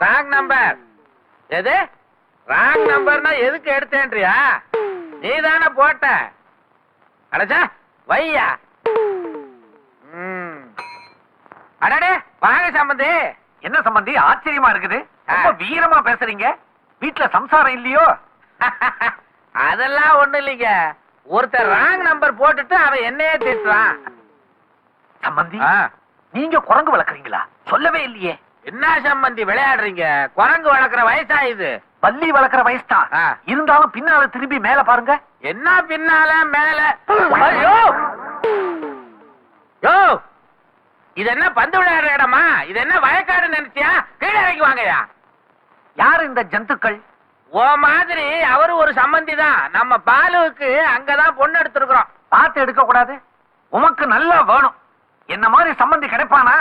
Wrong number எது? Wrong நம்பர்னா எதுக்கு எடுத்தேன்றியா? நீ தானே போட்ட. அடச்சா வையா. அடடே வாங்க சம்பந்தி. என்ன சம்பந்தி? ஆச்சரியமா இருக்குது. ரொம்ப. வீரமா பேசுறீங்க. வீட்ல சம்சாரம் இல்லையோ? அதெல்லாம் ஒண்ணு இல்லைங்க. ஒருத்தர் ராங் நம்பர் போட்டுட்டு அவன் என்னையே திட்டுறான். சம்பந்தி. நீங்க குரங்கு வளர்க்குறீங்களா? சொல்லவே இல்லையே. என்ன சம்பந்தி விளையாடுறீங்க? குரங்கு வளர்க்குற வயசா இது? பல்லி வளர்க்குற வயசு தான். இருந்தாலும் பின்னால திரும்பி மேல பாருங்க. என்ன பின்னால மேல? ஐயோ! யோ! இது என்ன பந்து விளையாடுற இடமா? இது என்ன வயக்காடு நினைச்சியா? கீழே இறங்கி வாங்கயா யாரு இந்த ஜந்துக்கள்? ஓ மாதிரி அவரு ஒரு சம்பந்தி தான். நம்ம பாலுவுக்கு அங்கதான் பொண்ணு எடுத்திருக்கிறோம். பார்த்து எடுக்க கூடாது உமக்கு நல்லா வேணும். என்ன மாதிரி சம்பந்தி கிடைப்பானா?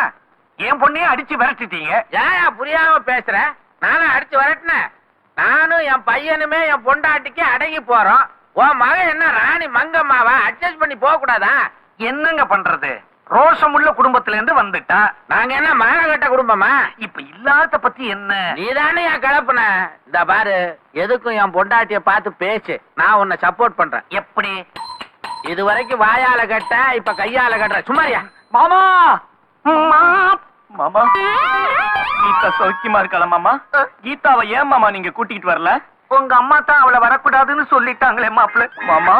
என் பொண்ணையே அடிச்சு விரட்டிட்டீங்க. ஏயா புரியாம பேசுற? நானும் அடிச்சு வரட்டினேன். நானும் என் பையனுமே என் பொண்டாட்டிக்கு அடங்கி போறோம். உன் மகன் என்ன ராணி மங்கம்மாவா? அட்ஜஸ்ட் பண்ணி போக கூடாதா? என்னங்க பண்றது? ரோஷமுள்ள குடும்பத்துல இருந்து வந்துட்டா. நாங்க என்ன மானகட்ட குடும்பமா? இப்ப இல்லாத பத்தி என்ன? நீதானே என் கிளப்புன. இந்த பாரு எதுக்கும் என் பொண்டாட்டிய பார்த்து பேசு. நான் உன்னை சப்போர்ட் பண்றேன். எப்படி? இது வரைக்கும் வாயால கட்ட இப்ப கையால கட்டுற. சும்மாரியா மாமா! மாமா. கீதா சௌக்கியமா இருக்கலாம் மாமா? கீதாவை ஏன் மாமா நீங்க கூட்டிட்டு வரல? உங்க அம்மா தான் அவளை வரக்கூடாதுன்னு சொல்லிட்டாங்களே மாப்பிள்ள. மாமா.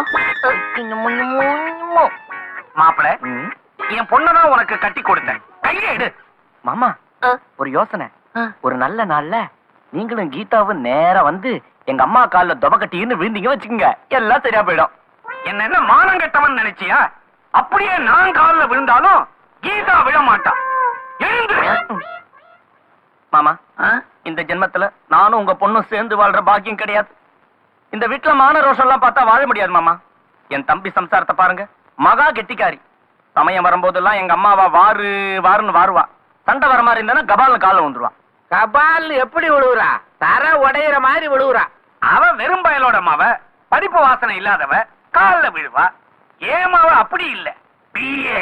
மாப்பிள்ள என் பொண்ணதான் உனக்கு கட்டி கொடுத்தேன். கையில எடு. மாமா ஒரு யோசனை. ஒரு நல்ல நாள்ல நீங்களும் கீதாவும் நேரா வந்து எங்க அம்மா கால்ல தொப கட்டின்னு விழுந்தீங்க வச்சுக்கோங்க. எல்லாம் சரியா போயிடும். என்ன என்ன மானம் கெட்டவன் நினைச்சியா? அப்படியே நான் கால்ல விழுந்தாலும் கீதா விழ மாட்டா எழுந்து மாமா இந்த ஜென்மத்துல நானும் உங்க பொண்ணும் சேர்ந்து வாழ்ற பாக்கியம் கிடையாது. இந்த வீட்டுல மான ரோஷம் எல்லாம் பார்த்தா வாழ முடியாது மாமா. என் தம்பி சம்சாரத்தை பாருங்க மகா கெட்டிக்காரி. சமயம் வரும்போதெல்லாம் எங்க அம்மாவா வாரு வாருன்னு வாருவா. சண்டை வர மாதிரி இருந்தா கபால்னு காலில் வந்துருவா கபால் எப்படி விழுவுறா? தர உடையிற மாதிரி விழுவுறா. அவ வெறும் பயலோட மாவ படிப்பு வாசனை இல்லாதவ கால்ல விழுவா. ஏமாவ அப்படி இல்ல. பிஏ?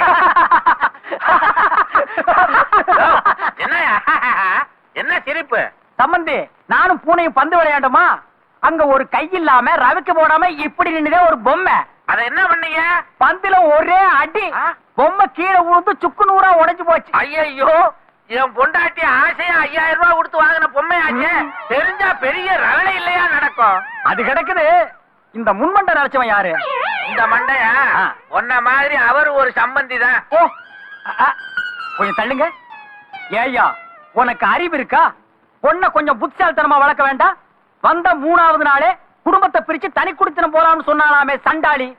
என்ன சிரிப்பு? சம்பந்தி நானும் பூனையும் பந்து விளையாண்டுமா? அங்க ஒரு கை இல்லாம ரவிக்கு போடாம இப்படி நின்னுதே ஒரு பொம்மை. அத என்ன பண்ணீங்க? பந்துல ஒரே அடி? பொம்மை கீழே விழுந்து சுக்கு நூறா உடைஞ்சு போச்சு. ஐயையோ என் பொண்டாட்டி ஆசையா ஐயாயிரம் ரூபாய் கொடுத்து வாங்கின பொம்மையாச்சு. தெரிஞ்சா பெரிய ரகலை இல்லையா நடக்கும்? அது கிடக்குது. இந்த முன்மண்ட நினைச்சவன் யாரு? இந்த மண்டையா. உன்ன மாதிரி அவர் ஒரு சம்பந்தி தான். ஓ கொஞ்சம் தள்ளுங்க. ஏய்யா உனக்கு அறிவு இருக்கா? பொண்ண கொஞ்சம் புத்திசாலித்தனமா வளர்க்க வேண்டாம். வந்த மூணாவது நாளே குடும்பத்தை பிரிச்சு தனி குடித்தனம் போலாம்னு சொன்னாலாமே சண்டாளி.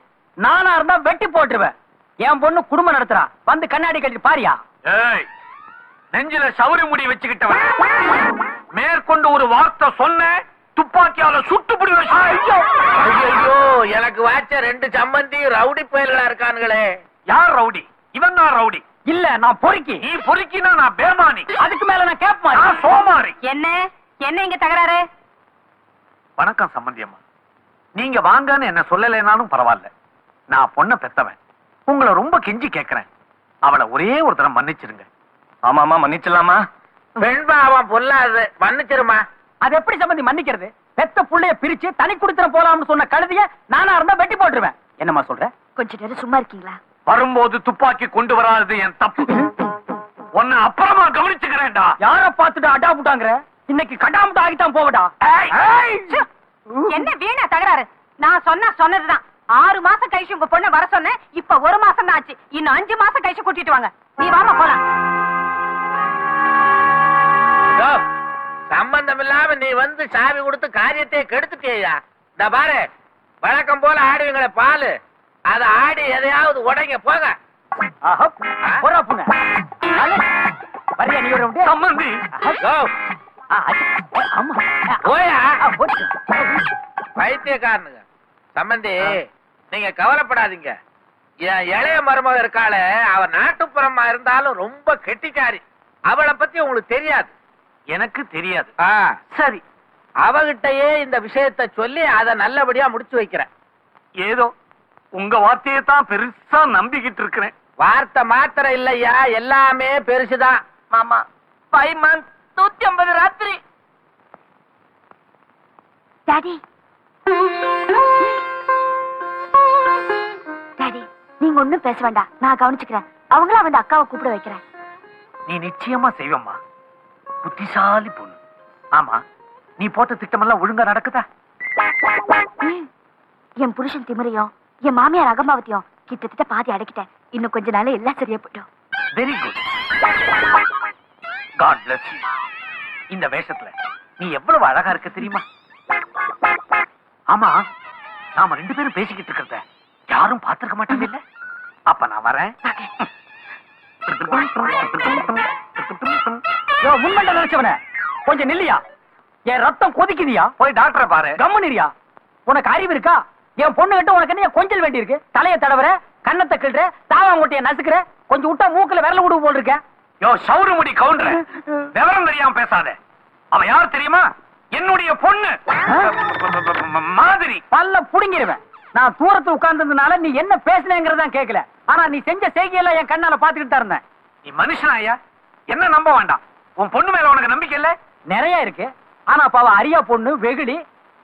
நானா இருந்தா வெட்டி போட்டுருவேன். என் பொண்ணு குடும்பம் நடத்துறா. வந்து கண்ணாடி கட்டி பாரியா? ஏய் நெஞ்சில சவுரி முடி வச்சுக்கிட்டவன். மேற்கொண்டு ஒரு வார்த்தை சொன்ன துப்பாக்கியால சுட்டு புடி ஐயோ. ஐயோ எனக்கு வாச்ச ரெண்டு சம்பந்தி ரவுடி பயல்களா இருக்கானுங்களே. யார் ரவுடி? இவன் தான் ரவுடி. இல்ல நான் பொறுக்கி. நீ பொறுக்கினா நான் பேமானி. அதுக்கு மேல நான் கேட்பேன் நான் சோமாரி. என்ன? என்ன இங்க தகராறு? வணக்கம் சம்பந்தி அம்மா. நீங்க வாங்கன்னு என்ன சொல்லலைனாலும் பரவாயில்ல. நான் பொண்ணை பெத்தவன். உங்களை ரொம்ப கெஞ்சி கேக்குறேன். அவளை ஒரே ஒரு தரம் மன்னிச்சிருங்க. ஆமாமா மன்னிச்சிடலாமா? வெண்பாவம் பொல்லாது மன்னிச்சிருமா? அது எப்படி சம்பந்தி மன்னிக்கிறது? பெத்த புள்ளைய பிரிச்சு தனி குடித்தனம் போலாம்னு சொன்ன கழுதிய நானா இருந்தா வெட்டி போட்டுருவேன். என்னம்மா சொல்ற? கொஞ்ச நேரம் சும்மா இருக்கீங்களா? வரும்போது துப்பாக்கி கொண்டு வராதது என் தப்பு. உன்னை அப்புறமா கவனிச்சுக்கிறேன்டா. யார பாத்துட்டு அடா புட்டாங்கற? இன்னைக்கு கடாமட்டு ஆகிட்டான் போவடா. என்ன வீணா தகராறு? நான் சொன்னா சொன்னதுதான். ஆறு மாசம் கழிச்சு உங்க பொண்ணை வர சொன்னேன். இப்ப ஒரு மாசம் தான் ஆச்சு. இன்னும் அஞ்சு மாசம் கழிச்சு கூட்டிட்டு வாங்க. நீ வாமா போலாம். சம்பந்தம் இல்லாம நீ வந்து சாவி கொடுத்து காரியத்தை கெடுத்துட்டியா? இந்த பாரு வழக்கம் போல ஆடுவீங்களே பாலு. அத ஆடி எதையாவது உடைங்க போங்க. பைத்தியக்காரனுங்க. சம்பந்தி நீங்க கவலைப்படாதீங்க. என் இளைய மருமக இருக்காளே அவ நாட்டுப்புறமா இருந்தாலும் ரொம்ப கெட்டிக்காரி. அவளை பத்தி உங்களுக்கு தெரியாது. எனக்கு தெரியாது. ஆ, சரி. அவகிட்டயே இந்த விஷயத்தை சொல்லி அதை நல்லபடியா முடிச்சு வைக்கிறேன். ஏதோ உங்க வார்த்தையை தான் பெருசா நம்பிக்கிட்டு இருக்கிறேன். வார்த்தை மாத்திரம் இல்லையா? எல்லாமே பெருசுதான். மாமா ஃபைவ் மந்த் நூத்தி ஐம்பது ராத்திரி. டாடி டாடி நீங்க ஒண்ணும் பேச வேண்டாம். நான் கவனிச்சுக்கிறேன். அவங்கள வந்து அக்காவை கூப்பிட வைக்கிறேன். நீ நிச்சயமா செய்வம்மா. புத்திசாலி பொண்ணு. ஆமா நீ போட்ட திட்டமெல்லாம் ஒழுங்கா நடக்குதா. என் புருஷன் திமிரையும் என் மாமியார் அகம்பாவத்தையும் கிட்டத்தட்ட பாதி அடக்கிட்டேன். இன்னும் கொஞ்ச நாள் எல்லாம் சரியா போயிடும். Very good god bless you. இந்த வேஷத்துல நீ எவ்வளவு அழகா இருக்க தெரியுமா? ஆமா நாம ரெண்டு பேரும் பேசிக்கிட்டு இருக்கிறத யாரும் பார்த்திருக்க மாட்டாங்க இல்ல? அப்ப நான் வரேன். முன்மண்ட நினைச்சவன. கொஞ்சம் நில்லியா. என் ரத்தம் கொதிக்குதியா? போய் டாக்டரை பாரு. கம்முனிரியா. உனக்கு அறிவு இருக்கா? என் பொண்ணு கிட்ட உனக்கு என்ன கொஞ்சல் வேண்டி இருக்கு தலைய தடவற கண்ணத்தை கிள்ற தாவாங்கொட்டைய நசுக்குற கொஞ்சம் விட்டா மூக்குல விரல விடுவு போல் இருக்க யோ சவுறு முடி கவுண்டர் விவரம் தெரியாம பேசாத. அவ யார் தெரியுமா? என்னுடைய பொண்ணு. மாதிரி. பல்ல புடுங்கிருவேன். நான் தூரத்து உட்கார்ந்ததுனால நீ என்ன பேசுனேங்கிறத கேட்கல ஆனா நீ செஞ்ச செய்கையெல்லாம் என் கண்ணால பாத்துக்கிட்டு தான் இருந்தேன். நீ மனுஷனா ஐயா? என்ன நம்ப வேண்டாம். உன் பொண்ணு மேல உனக்கு நம்பிக்கை இல்ல? நிறைய இருக்கு. ஆனா அப்ப அவ அரியா பொண்ணு வெகுளி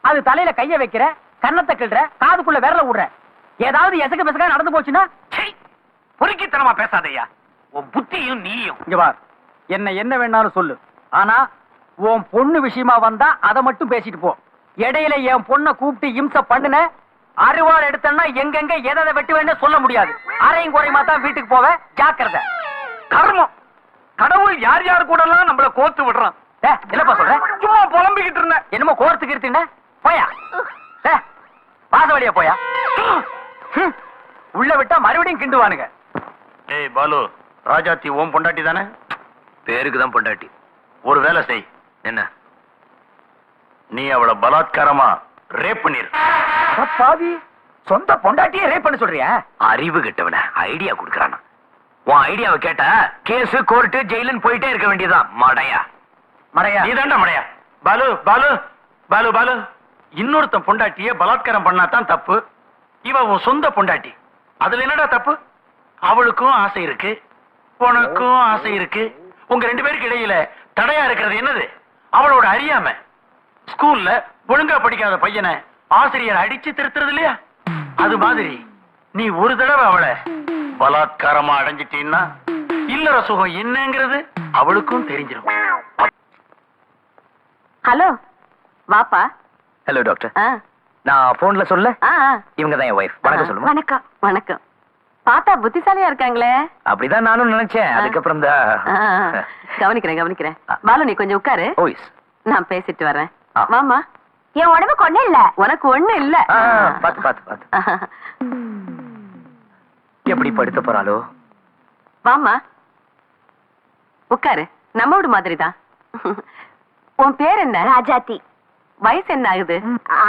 அது தலையில கைய வைக்கிற கண்ணத்தை கிள்ற காதுக்குள்ள விரல விடுற ஏதாவது எசக்கு பெசக்கா நடந்து போச்சுன்னா பொறுக்கித்தனமா பேசாதையா உன் புத்தியும் நீயும். இங்க பார். என்ன என்ன வேணாலும் சொல்லு. ஆனா உன் பொண்ணு விஷயமா வந்தா அதை மட்டும் பேசிட்டு போ. இடையில என் பொண்ணை கூப்பிட்டு இம்ச பண்ணுன அருவாள் எடுத்தேன்னா எங்கெங்க எதை எதை வெட்டுவேன்னு சொல்ல முடியாது. அரையும் குறையுமா தான் வீட்டுக்கு போவேன் ஜாக்கிரதை. கர்மம். கடவுள் யார் யார் கூட எல்லாம் கோத்து விடுறான். என்னப்பா சொல்ற? சும்மா புலம்பிக்கிட்டு இருந்தேன் என்னமோ கோர்த்துக்கு இருத்துன போயா? வாச வழியா போயா? உள்ள விட்டா மறுபடியும் கிண்டுவானுங்க. ஏய் பாலு ராஜாத்தி ஓம் பொண்டாட்டி தானே? பேருக்கு தான் பொண்டாட்டி. ஒரு வேலை செய். என்ன? நீ அவளை பலாத்காரமா ரேப் பண்ணிரு. பாவி சொந்த பொண்டாட்டியே ரேப் பண்ண சொல்றியா? அறிவு கெட்டவன ஐடியா குடுக்கறானா. உன் ஐடியாவை கேட்டா கேஸ் கோர்ட்டு ஜெயிலுன்னு போயிட்டே இருக்க வேண்டியதுதான். மடையா. மறையா நீ தாண்டா மடையா. பாலு பாலு பாலு பாலு. இன்னொருத்தன் பொண்டாட்டிய பலாத்காரம் பண்ணாதான் தப்பு. இவ உன் சொந்த பொண்டாட்டி. அதுல என்னடா தப்பு? அவளுக்கும் ஆசை இருக்கு. உனக்கும் ஆசை இருக்கு. உங்க ரெண்டு பேருக்கு இடையில தடையா இருக்கிறது என்னது? அவளோட அறியாம. ஸ்கூல்ல ஒழுங்கா படிக்காத பையனை ஆசிரியர் அடிச்சு திருத்துறது இல்லையா? அது மாதிரி. நீ ஒரு தடவை அவளை பலாத்காரமா அடைஞ்சிட்டீன்னா இல்லற சுகம் என்னங்கிறது அவளுக்கும் தெரிஞ்சிடும் ஹலோ வாப்பா. ஹலோ டாக்டர் ஆ. நான் போன்ல சொல்ல? இவங்க தான் என் ஒய்ஃப் வணக்கம் சொல்லுமா வணக்கம் வணக்கம். பார்த்தா புத்திசாலியா இருக்காங்களே? அப்படிதான் நானும் நினைச்சேன். அதுக்கப்புறம் தான். கவனிக்கிறேன் கவனிக்கிறேன். பாலு நீ கொஞ்சம் உட்காரு. ஓய்ஸ் நான் பேசிட்டு வரேன். வாமா என் உடம்புக்கு ஒண்ணும் இல்ல. உனக்கு ஒண்ணு இல்ல பாத்து பாத்து பாத்து எப்படி படுத்த போறாளோ? வாமா உட்காரு. நம்ம வீடு மாதிரிதான். உன் பேர் என்ன? ராஜாத்தி. வயசு என்ன ஆகுது?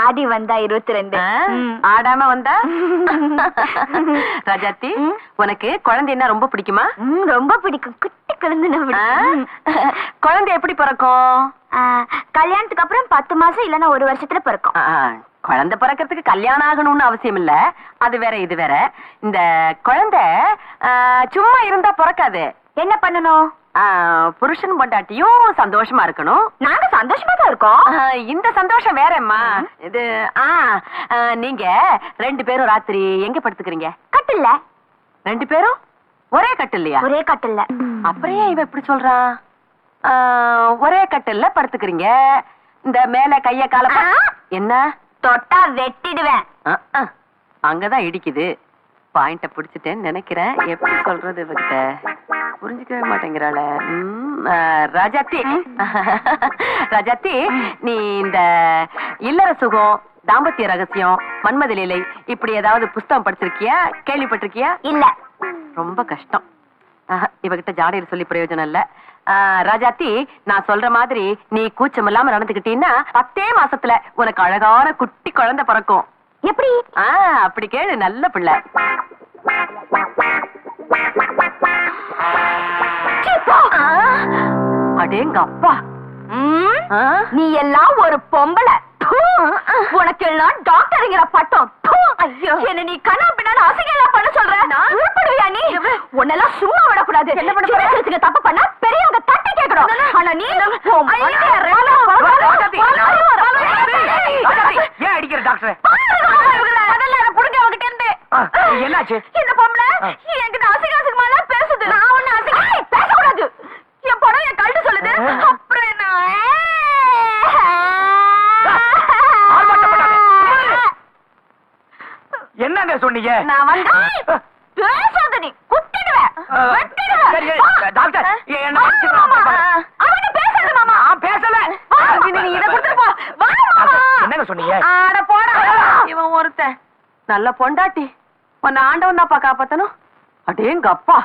ஆடி வந்தா இருபத்தி ரெண்டு? ஆடாம வந்தா? ராஜாத்தி உனக்கு குழந்தைன்னா ரொம்ப பிடிக்குமா? ரொம்ப பிடிக்கும். குட்டி குழந்தை? குழந்தை எப்படி பிறக்கும்? கல்யாணத்துக்கு அப்புறம் பத்து மாசம் இல்லன்னா ஒரு வருஷத்துல பிறக்கும். குழந்தை பிறக்கிறதுக்கு கல்யாணம் ஆகணும்னு அவசியம் இல்ல. அது வேற இது வேற. இந்த குழந்தை சும்மா இருந்தா பிறக்காது. என்ன பண்ணணும்? புருஷன் பொண்டாட்டியும் சந்தோஷமா இருக்கணும். நாங்க சந்தோஷமா தான் இருக்கோம். இந்த சந்தோஷம் வேறம்மா. இது ஆ நீங்க ரெண்டு பேரும் ராத்திரி எங்க படுத்துக்கிறீங்க? கட்டில்ல. ரெண்டு பேரும்? ஒரே கட்டில்லையா? ஒரே கட்டில்ல. அப்புறம் ஏன் இவ இப்படி சொல்றான் ஒரே கட்டில்ல படுத்துக்கிறீங்க. இந்த மேல கைய கால. என்ன? தொட்டா வெட்டிடுவேன். அங்கதான் இடிக்குது. பாயிண்ட பிடிச்சிட்டேன்னு நினைக்கிறேன். எப்படி சொல்றது இவகிட்ட? புரிஞ்சுக்கவே மாட்டேங்கிறாள. ராஜாத்தி. ராஜாத்தி நீ இந்த இல்லற சுகம் தாம்பத்திய ரகசியம் மன்மத லீலை இப்படி ஏதாவது புஸ்தகம் படிச்சிருக்கியா? கேள்விப்பட்டிருக்கியா? இல்ல. ரொம்ப கஷ்டம். இவகிட்ட ஜாடையில் சொல்லி பிரயோஜனம் இல்ல. ராஜாத்தி நான் சொல்ற மாதிரி நீ கூச்சம் இல்லாம நடந்துக்கிட்டீன்னா பத்தே மாசத்துல உனக்கு அழகான குட்டி குழந்தை பிறக்கும். எப்படி? அப்படி கேளு நல்ல பிள்ளை. அடேங்க அப்பா. நீ எல்லாம் ஒரு பொம்பளை. உனக்கு எல்லாம் டாக்டருங்கிற பட்டம். ஐயோ. என்ன நீ கண்ணா பின்னாடி அசிங்கெல்லாம் பண்ண சொல்ற? உருப்படுவியா நீ? உன்னெல்லாம் சும்மா விடக்கூடாது. என்ன பண்ண பேசுறதுக்கு தப்பு பண்ணா பெரியவங்க தட்டி கேட்கணும். ஆனா நீ வள- ராஜாத்தி, டாக்டர். முதல்ல அதை புடுங்க அவகிட்ட இருந்து. என்னாச்சு? இந்த பொம்பளை? ஆ. என்கிட்ட அசிங்க அசிங்கமா பேசுது நான் ஒண்ணு அசிங்க ஏய், பேசக்கூடாது என் படம் என் கழுத்து சொல்லுது ஆ. அப்புறம் என்ன ஆர்ப்பாட்டம் பண்ணாதே. என்னங்க சொன்னீங்க? நான் வந்து பேசாத நீ குத்திடுவேன் வெட்டிடுவேன் டாக்டர், என்ன பேசாத மாமா. நான் பேசல. நீ இதை கொடுத்துட்டு போ. வா மாமா. என்னங்க சொன்னீங்க? ஆட போடா. இவன் ஒருத்தன். நல்ல பொண்டாட்டி. உன்னை ஆண்டவன் தான்ப்பா காப்பாத்தணும். அடேங்க அப்பா